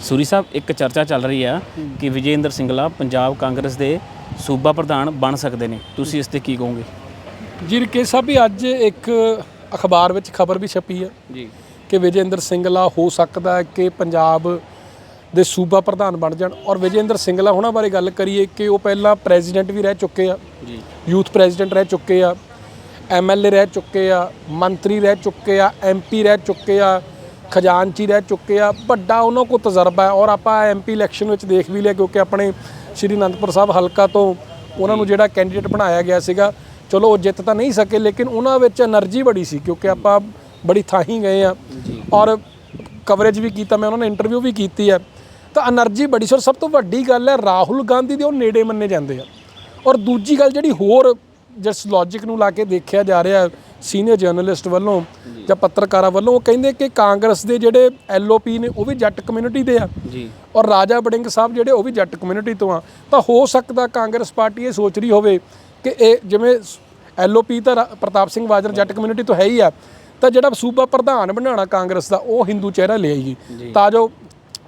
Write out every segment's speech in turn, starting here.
ਸੂਰੀ ਸਾਹਿਬ ਇੱਕ ਚਰਚਾ ਚੱਲ ਰਹੀ ਆ ਕਿ ਵਿਜੇਂਦਰ ਸਿੰਗਲਾ ਪੰਜਾਬ ਕਾਂਗਰਸ ਦੇ ਸੂਬਾ ਪ੍ਰਧਾਨ ਬਣ ਸਕਦੇ ਨੇ। ਤੁਸੀਂ ਇਸ ਤੇ ਕੀ ਕਹੋਗੇ? ਜੀ ਰਕੇਸ਼ ਸਾਹਿਬ ਵੀ ਅੱਜ ਇੱਕ ਅਖਬਾਰ ਵਿੱਚ ਖਬਰ ਵੀ ਛਪੀ ਹੈ ਜੀ। ਕਿ ਵਿਜੇਂਦਰ ਸਿੰਗਲਾ ਹੋ ਸਕਦਾ ਹੈ ਕਿ ਪੰਜਾਬ ਦੇ ਸੂਬਾ ਪ੍ਰਧਾਨ ਬਣ ਜਾਣ। ਔਰ ਵਿਜੇਂਦਰ ਸਿੰਗਲਾ ਉਹਨਾਂ ਬਾਰੇ ਗੱਲ ਕਰੀਏ ਕਿ ਉਹ ਪਹਿਲਾਂ ਪ੍ਰੈਜ਼ੀਡੈਂਟ ਵੀ ਰਹਿ ਚੁੱਕੇ ਆ ਜੀ। ਯੂਥ ਪ੍ਰੈਜ਼ੀਡੈਂਟ ਰਹਿ ਚੁੱਕੇ ਆ ਐਮਐਲਏ ਰਹਿ ਚੁੱਕੇ ਆ ਮੰਤਰੀ ਰਹਿ ਚੁੱਕੇ ਆ ਐਮਪੀ ਰਹਿ ਚੁੱਕੇ ਆ ਖਜ਼ਾਨਚੀ ਰਹਿ ਚੁੱਕੇ ਆ। ਵੱਡਾ ਉਹਨਾਂ ਕੋਲ ਤਜਰਬਾ ਹੈ ਔਰ ਆਪਾਂ ਐਮਪੀ ਇਲੈਕਸ਼ਨ ਵਿੱਚ ਦੇਖ ਵੀ ਲਿਆ ਕਿਉਂਕਿ ਆਪਣੇ ਸ਼੍ਰੀ ਅਨੰਦਪੁਰ ਸਾਹਿਬ ਹਲਕਾ ਤੋਂ ਉਹਨਾਂ ਨੂੰ ਜਿਹੜਾ ਕੈਂਡੀਡੇਟ ਬਣਾਇਆ ਗਿਆ ਸੀਗਾ। ਚਲੋ ਉਹ ਜਿੱਤ ਤਾਂ ਨਹੀਂ ਸਕੇ ਲੇਕਿਨ ਉਹਨਾਂ ਵਿੱਚ એનર્ਜੀ ਬੜੀ ਸੀ ਕਿਉਂਕਿ ਆਪਾਂ ਬੜੀ ਥਾਹੀ ਗਏ ਆ। ਔਰ ਕਵਰੇਜ ਵੀ ਕੀਤਾ ਮੈਂ ਉਹਨਾਂ ਨੇ ਇੰਟਰਵਿਊ ਵੀ ਕੀਤੀ ਹੈ। ਤਾਂ એનર્ਜੀ ਬੜੀ ਸੀ ਔਰ ਸਭ ਤੋਂ ਵੱਡੀ ਗੱਲ ਹੈ ਰਾਹੁਲ ਗਾਂਧੀ ਦੇ ਉਹ ਨੇੜੇ ਮੰਨੇ ਜਾਂਦੇ ਆ। ਔਰ ਦੂਜੀ ਗੱਲ ਜਿਹੜੀ ਹੋਰ ਜਿਸ ਲੌਜੀਕ ਨੂੰ ਲਾ ਕੇ ਦੇਖਿਆ ਜਾ ਰਿਹਾ ਹੈ ਸੀਨੀਅਰ ਜਰਨਲਿਸਟ ਵੱਲੋਂ ਜਾਂ। ਪੱਤਰਕਾਰਾਂ ਵੱਲੋਂ ਉਹ ਕਹਿੰਦੇ ਕਿ ਕਾਂਗਰਸ ਦੇ ਜਿਹੜੇ ਐਲਓਪੀ ਨੇ ਉਹ ਵੀ ਜੱਟ ਕਮਿਊਨਿਟੀ ਦੇ ਆ। ਜੀ। ਔਰ ਰਾਜਾ ਬੜਿੰਗ ਸਾਹਿਬ ਜਿਹੜੇ ਉਹ ਵੀ ਜੱਟ ਕਮਿਊਨਿਟੀ ਤੋਂ ਆ। ਤਾਂ ਹੋ ਸਕਦਾ ਕਾਂਗਰਸ ਪਾਰਟੀ ਇਹ ਸੋਚ ਰਹੀ ਹੋਵੇ ਕਿ ਇਹ ਜਿਵੇਂ ਐਲਓਪੀ ਤਾਂ ਪ੍ਰਤਾਪ ਸਿੰਘ ਬਾਜਰ ਜੱਟ ਕਮਿਊਨਿਟੀ ਤੋਂ ਹੈ ਹੀ ਆ। ਤਾਂ ਜਿਹੜਾ ਸੂਬਾ ਪ੍ਰਧਾਨ ਬਣਾਉਣਾ ਕਾਂਗਰਸ ਦਾ ਉਹ ਹਿੰਦੂ ਚਿਹਰਾ ਲੈ ਆਈਏ। ਤਾਂ ਜੋ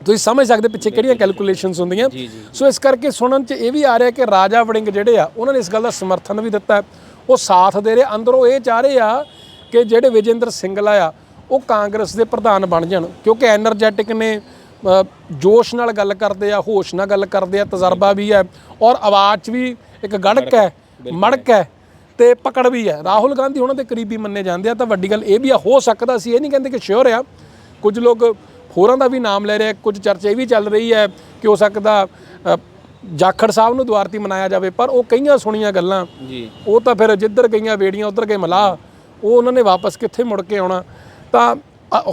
ਤੁਸੀਂ ਸਮਝ ਸਕਦੇ ਪਿੱਛੇ ਕਿਹੜੀਆਂ ਕੈਲਕੂਲੇਸ਼ਨਸ ਹੁੰਦੀਆਂ। ਸੋ ਇਸ ਕਰਕੇ ਸੁਣਨ ਚ ਇਹ ਵੀ ਆ ਰਿਹਾ ਕਿ ਰਾਜਾ ਵੜਿੰਗ ਜਿਹੜੇ ਆ ਉਹਨਾਂ ਨੇ ਇਸ ਗੱਲ ਦਾ ਸਮਰਥਨ ਵੀ ਦਿੱਤਾ। ਉਹ ਸਾਥ ਦੇ ਰਹੇ ਅੰਦਰੋਂ ਇਹ ਚਾਹ ਰਹੇ ਆ ਕਿ ਜਿਹੜੇ ਵਿਜੇਂਦਰ ਸਿੰਗਲਾ ਆ ਉਹ ਕਾਂਗਰਸ ਦੇ ਪ੍ਰਧਾਨ ਬਣ ਜਾਣ ਕਿਉਂਕਿ ਐਨਰਜੈਟਿਕ ਨੇ ਜੋਸ਼ ਨਾਲ ਗੱਲ ਕਰਦੇ ਆ ਹੋਸ਼ ਨਾਲ ਗੱਲ ਕਰਦੇ ਆ ਤਜਰਬਾ ਵੀ ਹੈ ਔਰ ਆਵਾਜ਼ 'ਚ ਵੀ ਇੱਕ ਗੜਕ ਹੈ ਮੜਕ ਹੈ ਤੇ ਪਕੜ ਵੀ ਹੈ। ਰਾਹੁਲ ਗਾਂਧੀ ਉਹਨਾਂ ਦੇ ਕਰੀਬੀ ਮੰਨੇ ਜਾਂਦੇ ਆ ਤਾਂ ਵੱਡੀ ਗੱਲ ਇਹ ਵੀ ਆ ਹੋ ਸਕਦਾ ਸੀ ਇਹ ਨਹੀਂ ਕਹਿੰਦੇ ਕਿ ਸ਼ੋਰ ਆ। ਕੁਝ ਲੋਕ ਹੋਰਾਂ ਦਾ ਵੀ ਨਾਮ ਲੈ ਰਹੇ ਕੁਝ ਚਰਚਾ ਇਹ ਵੀ ਚੱਲ ਰਹੀ ਹੈ ਕਿ ਹੋ ਸਕਦਾ ਜਾਖੜ ਸਾਹਿਬ ਨੂੰ ਦੁਆਰਤੀ ਮਨਾਇਆ ਜਾਵੇ ਪਰ ਉਹ ਕਈਆਂ ਸੁਣੀਆਂ ਗੱਲਾਂ ਜੀ। ਉਹ ਤਾਂ ਫਿਰ ਜਿੱਧਰ ਗਈਆਂ ਵੇੜੀਆਂ ਉਧਰ ਗਏ ਮਲਾ ਉਹ ਉਹਨਾਂ ਨੇ ਵਾਪਸ ਕਿੱਥੇ ਮੁੜ ਕੇ ਆਉਣਾ? ਤਾਂ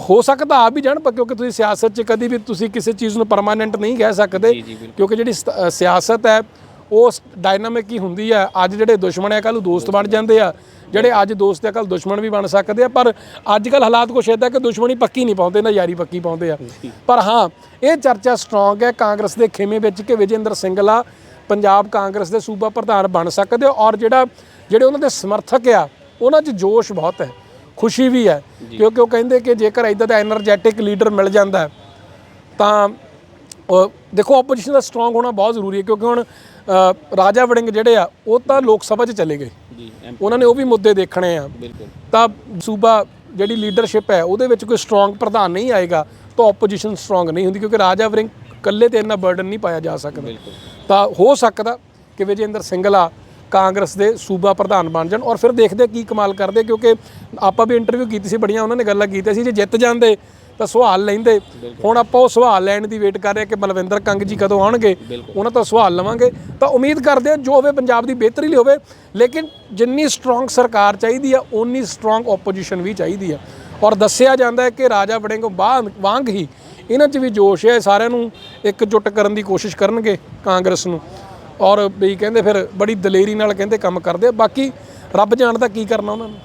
ਹੋ ਸਕਦਾ ਆ ਵੀ ਜਾਣ ਪਰ ਕਿਉਂਕਿ ਤੁਸੀਂ ਸਿਆਸਤ 'ਚ ਕਦੀ ਵੀ ਤੁਸੀਂ ਕਿਸੇ ਚੀਜ਼ ਨੂੰ ਪਰਮਾਨੈਂਟ ਨਹੀਂ ਕਹਿ ਸਕਦੇ ਕਿਉਂਕਿ ਜਿਹੜੀ ਸਿਆਸਤ ਹੈ ਉਸ ਡਾਇਨਾਮਿਕ ਹੀ ਹੁੰਦੀ ਆ ਅੱਜ ਜਿਹੜੇ ਦੁਸ਼ਮਣ ਆ ਕੱਲ ਦੋਸਤ ਬਣ ਜਾਂਦੇ ਆ। ਜਿਹੜੇ ਅੱਜ ਦੋਸਤ ਆ ਕੱਲ ਦੁਸ਼ਮਣ ਵੀ ਬਣ ਸਕਦੇ ਆ। ਪਰ ਅੱਜ ਕੱਲ ਹਾਲਾਤ ਕੁਛ ਇਦਾਂ ਕਿ ਦੁਸ਼ਮਣੀ ਪੱਕੀ ਨਹੀਂ ਪਾਉਂਦੇ ਨਾ ਯਾਰੀ ਪੱਕੀ ਪਾਉਂਦੇ ਆ। ਪਰ ਹਾਂ ਇਹ ਚਰਚਾ ਸਟਰੋਂਗ ਹੈ। ਕਾਂਗਰਸ ਦੇ ਖੇਮੇ ਵਿੱਚ ਕਿ ਵਿਜੇਂਦਰ ਸਿੰਘਲਾ ਪੰਜਾਬ ਕਾਂਗਰਸ ਦੇ ਸੂਬਾ ਪ੍ਰਧਾਨ ਬਣ ਸਕਦੇ ਔਰ ਜਿਹੜਾ ਜਿਹੜੇ ਉਹਨਾਂ ਦੇ ਸਮਰਥਕ ਆ ਉਹਨਾਂ 'ਚ ਜੋਸ਼ ਬਹੁਤ ਹੈ। ਖੁਸ਼ੀ ਵੀ ਹੈ। ਕਿਉਂਕਿ ਉਹ ਕਹਿੰਦੇ ਕਿ ਜੇਕਰ ਇਦਾਂ ਦਾ એનર્ਜੈਟਿਕ ਲੀਡਰ ਮਿਲ ਜਾਂਦਾ ਤਾਂ ਦੇਖੋ ਆਪੋਜੀਸ਼ਨ ਦਾ ਸਟਰੋਂਗ ਹੋਣਾ ਬਹੁਤ ਜ਼ਰੂਰੀ ਹੈ ਕਿਉਂਕਿ ਹੁਣ ਰਾਜਾ ਵੜਿੰਗ ਜਿਹੜੇ ਆ ਉਹ ਤਾਂ ਲੋਕ ਸਭਾ 'ਚ ਚਲੇ ਗਏ। ਜੀ ਉਹਨਾਂ ਨੇ ਉਹ ਵੀ ਮੁੱਦੇ ਦੇਖਣੇ ਆ। ਬਿਲਕੁਲ। ਤਾਂ ਸੂਬਾ ਜਿਹੜੀ ਲੀਡਰਸ਼ਿਪ ਹੈ ਉਹਦੇ ਵਿੱਚ ਕੋਈ ਸਟਰੋਂਗ ਪ੍ਰਧਾਨ ਨਹੀਂ ਆਏਗਾ ਤਾਂ ਆਪੋਜੀਸ਼ਨ ਸਟਰੋਂਗ ਨਹੀਂ ਹੁੰਦੀ ਕਿਉਂਕਿ ਰਾਜਾ ਵੜਿੰਗ ਇਕੱਲੇ ਤੇ ਇੰਨਾ ਬਰਡਨ ਨਹੀਂ ਪਾਇਆ ਜਾ ਸਕਦਾ। ਤਾਂ ਹੋ ਸਕਦਾ ਕਿ ਵਿਜੇਂਦਰ ਸਿੰਗਲਾ ਕਾਂਗਰਸ ਦੇ ਸੂਬਾ ਪ੍ਰਧਾਨ ਬਣ ਜਾਣ ਔਰ ਫਿਰ ਦੇਖਦੇ ਕੀ ਕਮਾਲ ਕਰਦੇ ਕਿਉਂਕਿ ਆਪਾਂ ਵੀ ਇੰਟਰਵਿਊ ਕੀਤੀ ਸੀ ਬੜੀਆਂ ਉਹਨਾਂ ਨੇ ਗੱਲਾਂ ਕੀਤੀਆਂ ਸੀ ਜੇ ਜਿੱਤ ਜਾਂਦੇ ਤਾਂ ਸਵਾਲ ਲੈਂਦੇ। ਹੁਣ ਆਪਾਂ ਉਹ ਸਵਾਲ ਲੈਣ ਦੀ ਵੇਟ ਕਰ ਰਹੇ ਕਿ ਬਲਵਿੰਦਰ ਕੰਗ ਜੀ ਕਦੋਂ ਆਉਣਗੇ ਉਹਨਾਂ ਤੋਂ ਸਵਾਲ ਲਵਾਂਗੇ। ਤਾਂ ਉਮੀਦ ਕਰਦੇ ਹਾਂ ਜੋ ਹੋਵੇ ਪੰਜਾਬ ਦੀ ਬਿਹਤਰੀ ਲਈ ਹੋਵੇ ਲੇਕਿਨ ਜਿੰਨੀ ਸਟਰੋਂਗ ਸਰਕਾਰ ਚਾਹੀਦੀ ਆ ਓਨੀ ਸਟਰੋਂਗ ਆਪੋਜੀਸ਼ਨ ਵੀ ਚਾਹੀਦੀ ਆ। ਔਰ ਦੱਸਿਆ ਜਾਂਦਾ ਹੈ ਕਿ ਰਾਜਾ ਵੜਿੰਗ ਵਾਂਗ ਹੀ ਇਹਨਾਂ 'ਚ ਵੀ ਜੋਸ਼ ਹੈ ਸਾਰਿਆਂ ਨੂੰ ਇਕਜੁੱਟ ਕਰਨ ਦੀ ਕੋਸ਼ਿਸ਼ ਕਰਨਗੇ ਕਾਂਗਰਸ ਨੂੰ। ਔਰ ਵੀ ਕਹਿੰਦੇ ਫਿਰ ਬੜੀ ਦਲੇਰੀ ਨਾਲ ਕਹਿੰਦੇ ਕੰਮ ਕਰਦੇ ਆ। ਬਾਕੀ ਰੱਬ ਜਾਣਦਾ ਕੀ ਕਰਨਾ ਉਹਨਾਂ ਨੂੰ।